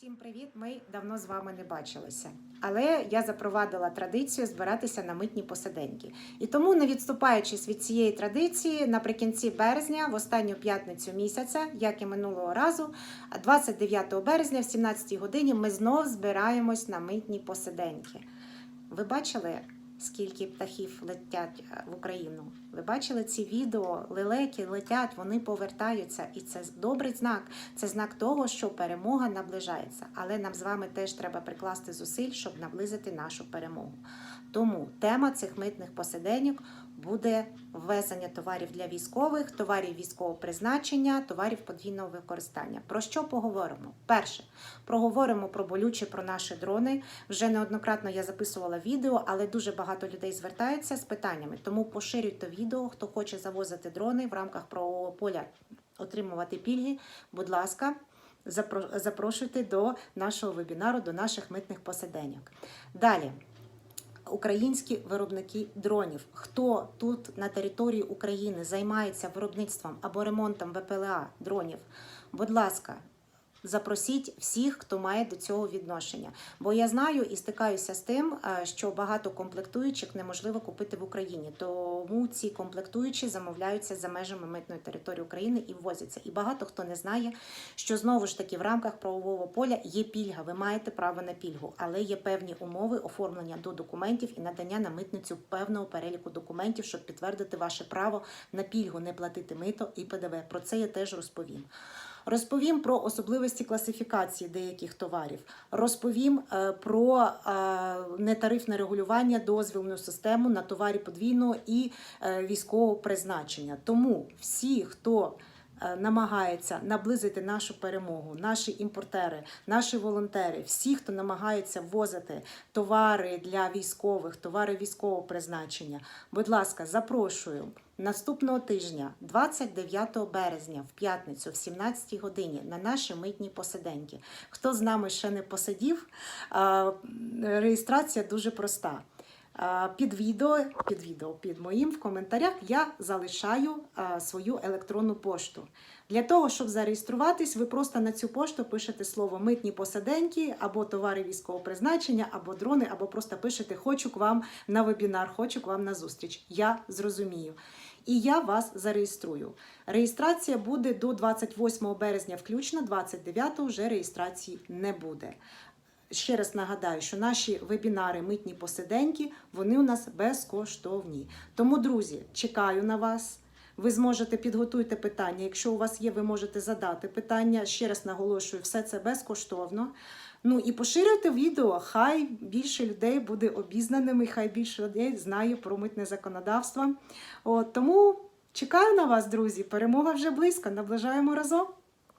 Всім привіт! Ми давно з вами не бачилися. Але я запровадила традицію збиратися на митні посиденьки. І тому, не відступаючись від цієї традиції, наприкінці березня, в останню п'ятницю місяця, як і минулого разу, 29 березня, в 17 годині, ми знов збираємось на митні посиденьки. Ви бачили, скільки птахів летять е, в Україну? Ви бачили ці відео? Лелеки летять, вони повертаються, і це добрий знак. Це знак того, що перемога наближається. Але нам з вами теж треба прикласти зусиль, щоб наблизити нашу перемогу. Тому тема цих митних посиденьок буде ввезення товарів для військових, товарів військового призначення, товарів подвійного використання. Про що поговоримо? Перше, проговоримо про болюче про наші дрони. Вже неоднократно я записувала відео, але дуже багато людей звертаються з питаннями. Тому поширюйте відео, хто хоче завозити дрони в рамках правового поля, отримувати пільги. Будь ласка. запро- Запрошуйте до нашого вебінару, до наших митних посиденьок. Далі українські виробники дронів. Хто тут на території України займається виробництвом або ремонтом ВПЛА дронів? Будь ласка. Запросіть всіх, хто має до цього відношення. Бо я знаю і стикаюся з тим, е, що багато комплектуючих неможливо купити в Україні. Тому ці комплектуючі замовляються за межами митної території України і ввозяться. І багато хто не знає, що знову ж таки в рамках правового поля є пільга. Ви маєте право на пільгу, але є певні умови оформлення до документів і надання на митницю певного переліку документів, щоб підтвердити ваше право на пільгу, не платити мито і ПДВ. Про це я теж розповім. Розповім про особливості класифікації деяких товарів. Розповім е, про е, нетарифне регулювання дозвільну систему на товарі подвійного і е, військового призначення. Тому всі, хто намагається наблизити нашу перемогу, наші імпортери, наші волонтери, всі, хто намагається ввозити товари для військових, товари військового призначення. Будь ласка, запрошую. Наступного тижня, 29 березня, в п'ятницю, в 17 годині, на наші митні посиденьки. Хто з нами ще не посидів, реєстрація дуже проста. А, Під відео, під відео, під моїм в коментарях я залишаю свою електронну пошту. Для того, щоб зареєструватись, ви просто на цю пошту пишете слово митні посаденьки або товари військового призначення, або дрони, або просто пишете Хочу к вам на вебінар, хочу к вам на зустріч. Я зрозумію. І я вас зареєструю. Реєстрація буде до 28 березня, включно 29 вже реєстрації не буде. Ще раз нагадаю, що наші вебінари митні посиденьки, вони у нас безкоштовні. Тому, друзі, чекаю на вас. Ви зможете підготуйте питання. Якщо у вас є, ви можете задати питання. Ще раз наголошую, все це безкоштовно. Ну і поширюйте відео. Хай більше людей буде обізнаними, хай більше людей знає про митне законодавство. От, тому чекаю на вас, друзі. Перемога вже близько. Наближаємо разом.